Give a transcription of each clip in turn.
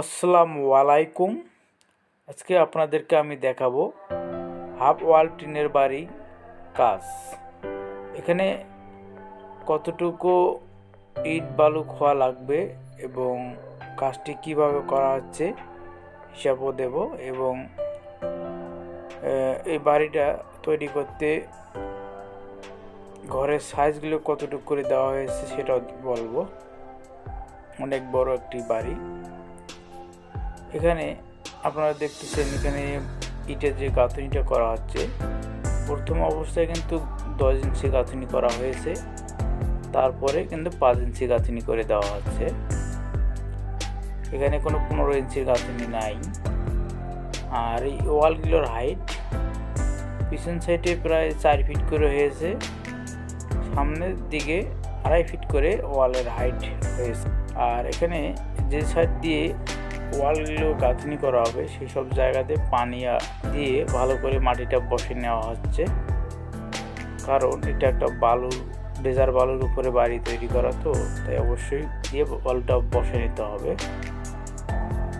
আসসালামু আলাইকুম। আজকে আপনাদেরকে আমি দেখাবো হাফ ওয়াল টিনের বাড়ি কাজ। এখানে কতটুকু ইট বালু খোয়া লাগবে এবং কাজটি কীভাবে করা হচ্ছে হিসাবও দেব এবং এই বাড়িটা তৈরি করতে ঘরের সাইজগুলো কতটুকু করে দেওয়া হয়েছে সেটাও বলব। অনেক বড় একটি বাড়ি। এখানে আপনারা দেখতেছেন, এখানে ইটের যে গাঁথনিটা করা হচ্ছে। প্রথম অবস্থায় কিন্তু দশ ইঞ্চি গাঁথনি করা হয়েছে। তারপরে কিন্তু পাঁচ ইঞ্চি গাঁথনি করে দেওয়া হচ্ছে। এখানে কোনো পনেরো ইঞ্চির গাঁথনি নাই। আর এই ওয়ালগুলোর হাইট পিছন সাইডে প্রায় চার ফিট করে হয়েছে। সামনের দিকে আড়াই ফিট করে ওয়ালের হাইট হয়েছে। আর এখানে যে সাইড দিয়ে ওয়ালগুলো গাঁথনি করা হবে সেই সব জায়গাতে পানি দিয়ে ভালো করে মাটিটা বসে নেওয়া হচ্ছে। কারণ এটা একটা বালুর ডেজার বালুর উপরে বাড়ি তৈরি করা তো, তাই অবশ্যই দিয়ে ওয়ালটা বসে নিতে হবে।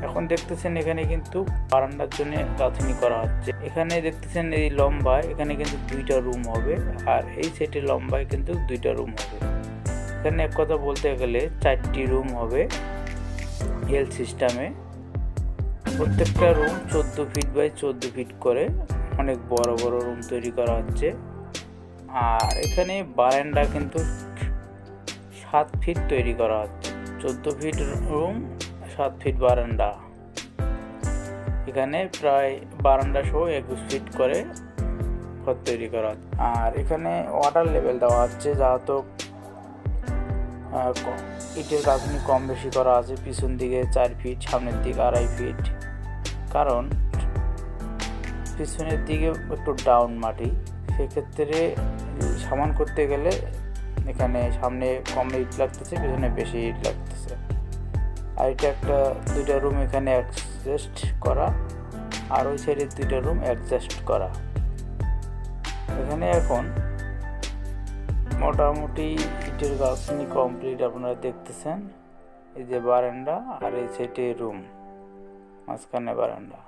এখন দেখতেছেন এখানে কিন্তু বারান্দার জন্য গাঁথনি করা হচ্ছে। এখানে দেখতেছেন এই লম্বায়, এখানে কিন্তু দুইটা রুম হবে, আর এই সেটের লম্বায় কিন্তু দুইটা রুম হবে। এখানে এক কথা বলতে গেলে চারটি রুম হবে। এল সিস্টেমে প্রত্যেকটা রুম চোদ্দ ফিট বাই চোদ্দ ফিট করে অনেক বড় বড় রুম তৈরি করা হচ্ছে। আর এখানে বারান্দা কিন্তু সাত ফিট তৈরি করা হচ্ছে। চোদ্দ ফিট রুম সাত ফিট বারান্দা। এখানে প্রায় বারান্দা সহ একুশ ফিট করে ঘর তৈরি করা আর এখানে ওয়াটার লেভেল দেওয়া হচ্ছে যাহাতো ইটের গাঁথনি কম বেশি করা আছে, পিছন দিকে চার ফিট সামনের দিকে আড়াই ফিট কারণ, পিছনের দিকে একটু ডাউন মাটি। সেক্ষেত্রে সমান করতে গেলে এখানে সামনে কম ইট লাগতেছে, পিছনে বেশি ইট লাগতেছে। আর এটা একটা, দুইটা রুম এখানে অ্যাডজাস্ট করা, আর ওই সাইডে দুইটা রুম অ্যাডজাস্ট করা। এখানে এখন মোটামুটি ইটের গাছনি কমপ্লিট আপনারা দেখতেছেন। এই যে বারান্দা আর এই সেটে রুম মাঝখানে বারান্দা।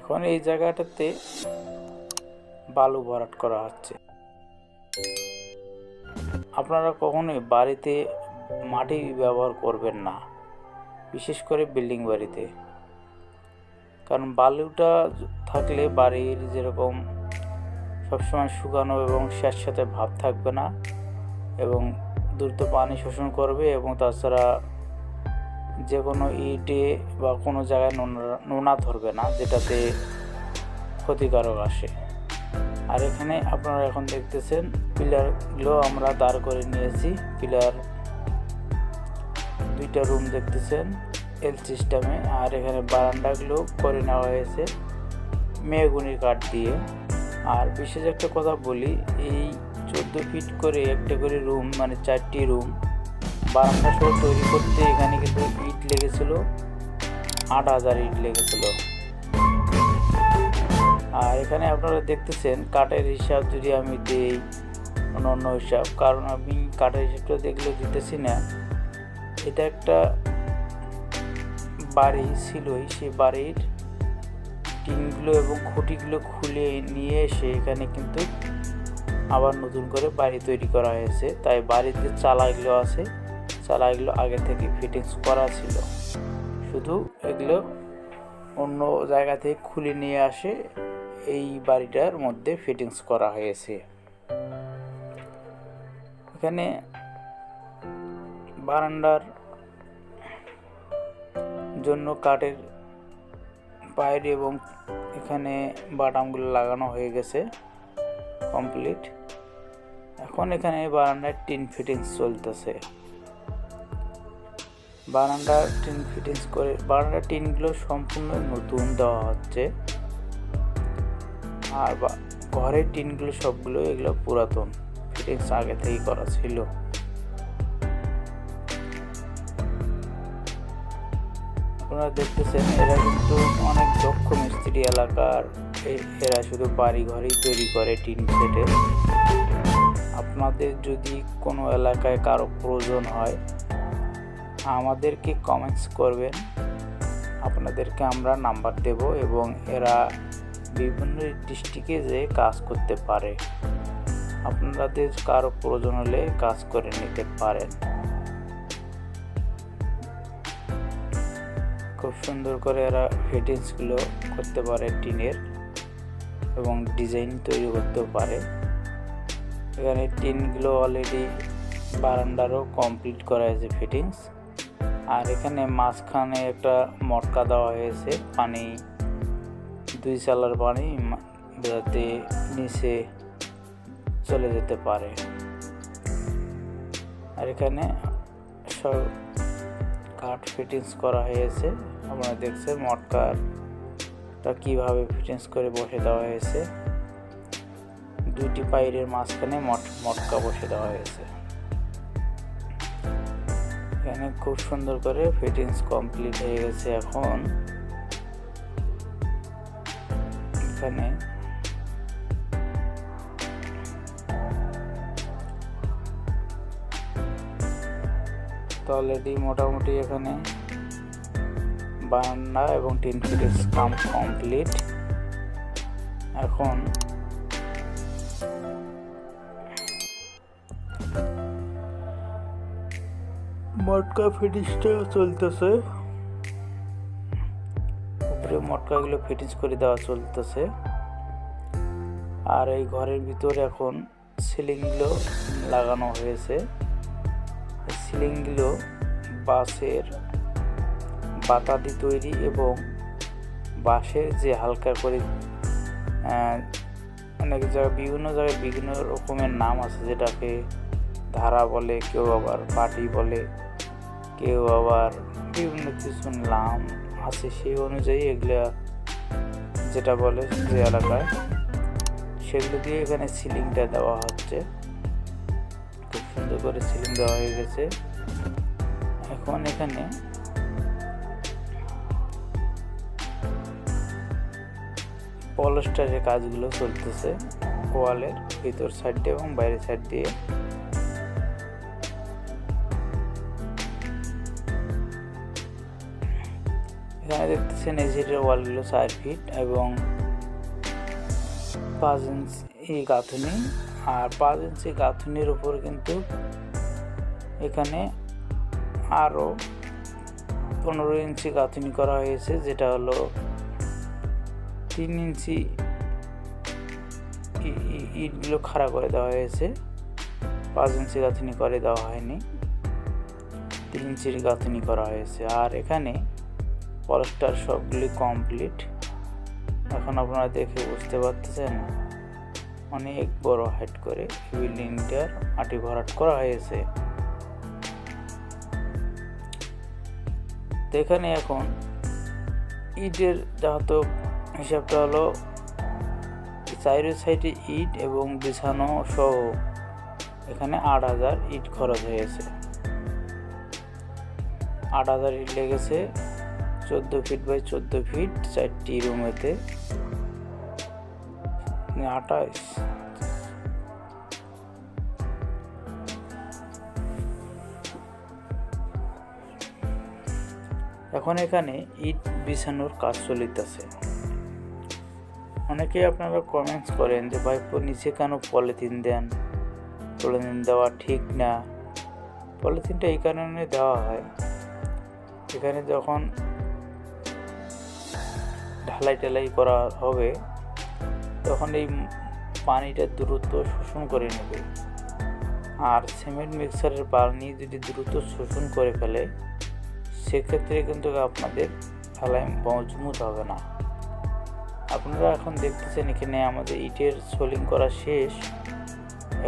এখন এই জায়গাটাতে বালু ভরাট করা হচ্ছে। আপনারা কখনোই বাড়িতে মাটি ব্যবহার করবেন না, বিশেষ করে বিল্ডিং বাড়িতে। কারণ বালুটা থাকলে বাড়ির যেরকম সবসময় শুকানো এবং স্যাঁতস্যাঁতে ভাব থাকবে না এবং দ্রুত পানি শোষণ করবে এবং তাছাড়া যে কোনো ইটে বা কোনো জায়গায় নোনা নোনা ধরবে না, যেটাতে ক্ষতিকারক আসে। আর এখানে আপনারা এখন দেখতেছেন পিলারগুলো আমরা দাঁড় করে নিয়েছি। পিলার দুইটা রুম দেখতেছেন, এল সিস্টেমে, আর এখানে বারান্দাগুলো করে নেওয়া হয়েছে। মেহগুনির কাঠ দিয়ে। আর বিশেষ একটা কথা বলি, এই চোদ্দ ফিট করে একটা করে রুম মানে চারটি রুম বারান্দা সহ তৈরি করতে এখানে কিন্তু ইট লেগেছিল, আট হাজার ইট লেগেছিল। আর এখানে আপনারা দেখতেছেন, কাঠের হিসাব যদি আমি দিই অন্য হিসাব, কারণ আমি কাঠের হিসাবটা দেখলে দিতেছি না। এটা একটা বাড়ি ছিলই সেই বাড়ির টিনগুলো এবং খুঁটিগুলো খুলে নিয়ে এসে এখানে কিন্তু আবার নতুন করে বাড়ি তৈরি করা হয়েছে। তাই বাড়িতে চালাগুলো আছে। চালাগুলো আগে থেকে ফিটিংস করা ছিল। শুধু এগুলো অন্য জায়গা থেকে খুলে নিয়ে আসে এই বাড়িটার মধ্যে ফিটিংস করা হয়েছে। এখানে বারান্দার জন্য কাঠের পায়ের এবং এখানে বাটামগুলো লাগানো হয়ে গেছে কমপ্লিট। এখন এখানে বারান্দার টিন ফিটিংস চলতেছে। বারান্দার টিন ফিটিংস করে, বারান্দার টিনগুলো সম্পূর্ণ নতুন দেওয়া হচ্ছে। আর ঘরের টিনগুলো সবগুলো এগুলো পুরাতন। ফিটিংস আগে থেকেই করা ছিল। আপনারা দেখতেছেন, এরা কিন্তু অনেক দক্ষ মিস্ত্রি এলাকার। এরা শুধু বাড়ি ঘরেই তৈরি করে টিন সেটে। আপনাদের যদি কোনো এলাকায় কারও প্রয়োজন হয়, আমাদেরকে কমেন্টস করবেন। আপনাদেরকে আমরা নাম্বার দেব এবং এরা বিভিন্ন ডিস্ট্রিক্টে যে কাজ করতে পারে, আপনাদের কারও প্রয়োজন হলে কাজ করে নিতে পারেন। খুব সুন্দর করে এরা ফিটিংসগুলো করতে পারে টিনের এবং ডিজাইন তৈরি করতেও পারে। এখানে টিনগুলো অলরেডি বারান্দারও কমপ্লিট করা হয়েছে ফিটিংস আর এখানে মাঝখানে একটা মটকা দেওয়া হয়েছে, পানি, দুই চালার পানি যাতে নিচে চলে যেতে পারে। আর এখানে সব কাঠ ফিটিংস করা হয়েছে। আপনারা দেখছেন মটকারটা কীভাবে ফিটিংস করে বসে দেওয়া হয়েছে? দুইটি পাইরের মাঝখানে মট, মটকা বসে দেওয়া হয়েছে। এখানে খুব সুন্দর করে ফিটিংস কমপ্লিট হয়ে গেছে এখন। এখানে তো অলরেডি মোটামুটি এখানে বারান্দা এবং টিন ফিটিংস কাম কমপ্লিট এখন মটকা ফিটিংসটা চলতেছে। উপরে মটকাগুলো ফিটিংস করে দেওয়া চলতেছে। আর এই ঘরের ভিতরে এখন সিলিংগুলো লাগানো হয়েছে। সিলিংগুলো বাঁশের দিয়ে তৈরি এবং বাঁশের যে হালকা করে অনেক জায়গায়, বিভিন্ন জায়গায় বিভিন্ন রকমের নাম আছে যেটাকে ধারা বলে, কেউ আবার পাটি বলে, কেউ আবার বিভিন্ন কিছু নাম আছে সেই অনুযায়ী এগুলা যেটা বলে যে এলাকায়, সেগুলো দিয়ে এখানে সিলিংটা দেওয়া হচ্ছে। সুন্দর করে সিলিং দেওয়া হয়ে গেছে। এখন এখানে পলস্টারের কাজগুলো চলতেছে, ওয়ালের ভিতর সাইড দিয়ে এবং বাইরের সাইড দিয়ে। এখানে দেখতেছেন এজিটের ওয়ালগুলো চার ফিট এবং পাঁচ ইঞ্চি গাঁথুনি আর পাঁচ ইঞ্চি গাঁথুনির উপর কিন্তু এখানে আরও পনেরো ইঞ্চি গাঁথুনি করা হয়েছে, যেটা হলো তিন ইঞ্চি ইটগুলো খাড়া করে দেওয়া হয়েছে। পাঁচ ইঞ্চি গাঁথুনি করে দেওয়া হয়নি। তিন ইঞ্চির গাঁথুনি করা হয়েছে। আর এখানে পলস্টার সবগুলি কমপ্লিট। এখন আপনারা দেখে বুঝতে পারতেছেন? অনেক বড় হাইট করে বিল্ডিংটার মাটি ভরাট করা হয়েছে। এখানে এখন ইটের যেহেতু হিসাবটা হলো চাইরের সাইডে ইট এবং বিছানো সহ এখানে আট হাজার ইট খরচ হয়েছে। আট হাজার ইট লেগেছে চোদ্দ ফিট বাই চোদ্দ ফিট চারটি রুমেতে। আঠাইশ এখন এখানে ইট বিছানোর কাজ চলিতেছে। অনেকেই আপনারা কমেন্টস করেন যে, ভাই নিচে কেন পলিথিন দেন? পলিথিন দেওয়া ঠিক না। পলিথিনটা এই কারণে দেওয়া হয়। এখানে যখন ঢালাই টালাই করা হবে, তখন এই পানিটা দ্রুত শোষণ করে নেবে। আর সিমেন্ট মিক্সারের পানি যদি দ্রুত শোষণ করে ফেলে সেক্ষেত্রে কিন্তু আপনাদের ঢালাই মজবুত হবে না। আপনারা এখন দেখতেছেন এখানে আমাদের ইটের সোলিং করা শেষ।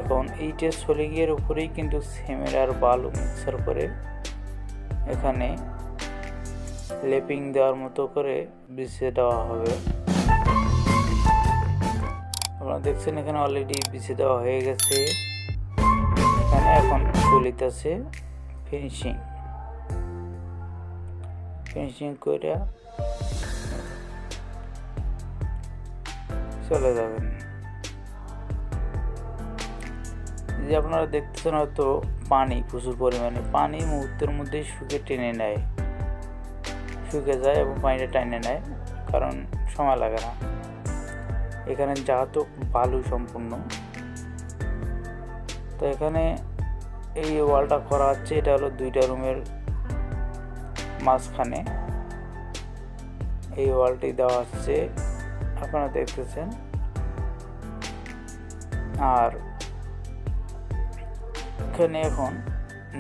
এখন ইটের সোলিংয়ের উপরেই কিন্তু সেমের আর বালু মিক্সার করে এখানে লেপিং দেওয়ার মতো করে বিছিয়ে দেওয়া হবে। আপনারা দেখছেন এখানে অলরেডি বিছিয়ে দেওয়া হয়ে গেছে। এখানে এখন চলিতেছে ফিনিশিং ফিনিশিং করে চলে যাবেন। যে আপনারা দেখতেছেন হয়তো পানি, প্রচুর পরিমাণে। পানি মুহূর্তের মধ্যেই শুকে টেনে নেয়। শুকে যায় এবং পানিটা টেনে নেয়, কারণ সময় লাগে না। এখানে যেহেতু বালু সম্পূর্ণ। তো এখানে এই ওয়ালটা করা হচ্ছে, এটা হলো দুইটা রুমের মাঝখানে এই ওয়ালটি দেওয়া হচ্ছে। আপনারা দেখতেছেন। আর এখানে এখন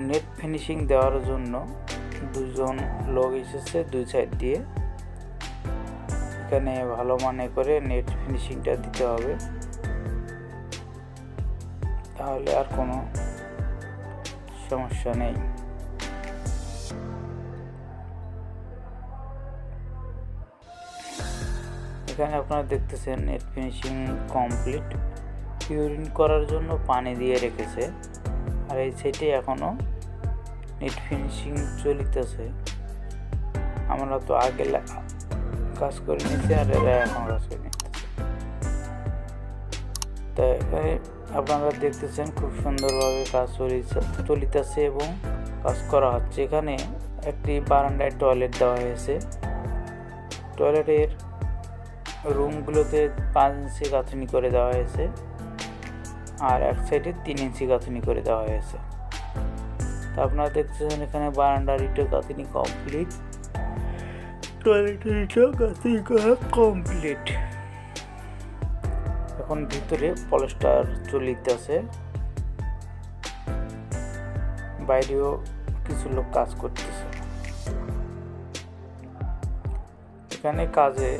নেট ফিনিশিং দেওয়ার জন্য দুজন লোক এসেছে দুই সাইড দিয়ে। এখানে ভালো মানে করে নেট ফিনিশিংটা দিতে হবে। তাহলে আর কোনো সমস্যা নেই। এখানে আপনারা দেখতেছেন নেট ফিনিশিং কমপ্লিট পিউরিন করার জন্য পানি দিয়ে রেখেছে। আর এই সাইডে এখনও নেট ফিনিশিং চলিতেছে। আমরা তো আগে কাজ করে নিচ্ছি আর এরা এখন কাজ করে নিতেছে। তো এখানে আপনারা দেখতেছেন খুব সুন্দরভাবে কাজ চলিছে- চলিতেছে এবং কাজ করা হচ্ছে। এখানে একটি বারান্দায় টয়লেট দেওয়া হয়েছে। টয়লেটের রুমগুলোতে পাঁচ ইঞ্চি গাঁথনি করে দেওয়া হয়েছে আর এক সাইডে তিন ইঞ্চি গাঁথনি করে দেওয়া হয়েছে। তো আপনারা দেখতেছেন এখানে বারান্দার ইটের গাঁথনি কমপ্লিট। টয়লেটের ইটের গাঁথনি করা কমপ্লিট। এখন ভিতরে পলেস্টার চলিতেছে বাইরেও কিছু লোক কাজ করতেছে। এখানে কাজে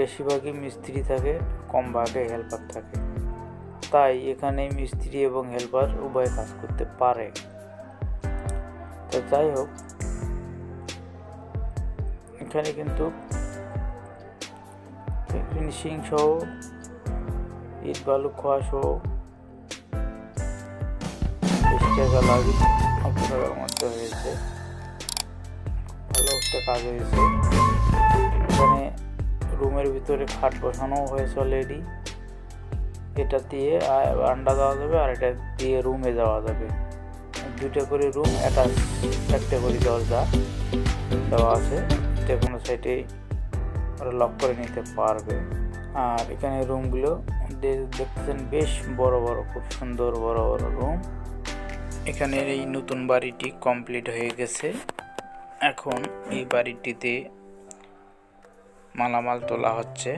বেশিরভাগই মিস্ত্রি থাকে, কম ভাগে হেল্পার থাকে। তাই এখানে মিস্ত্রি এবং হেল্পার উভয় কাজ করতে পারে। তো যাই হোক, এখানে কিন্তু ফিনিশিং সহ, ইট বালু খোয়া সহ বেশি টাকা লাগে মধ্যে হয়েছে। ভালো একটা কাজ হয়েছে। রুমের ভিতরে খাট বসানো হয়েছে অলরেডি এটা দিয়ে আন্ডা দেওয়া যাবে আর এটা দিয়ে রুমে যাওয়া যাবে। দুইটা করে রুম একটা একটা করে দরজা দেওয়া আছে। যে কোনো সাইডে ওরা লক করে নিতে পারবে। আর এখানে রুমগুলো দেখতেছেন বেশ বড় বড়, খুব সুন্দর বড় বড় রুম এখানের এই নতুন বাড়িটি কমপ্লিট হয়ে গেছে। এখন এই বাড়িটিতে মালামাল তোলা হচ্ছে।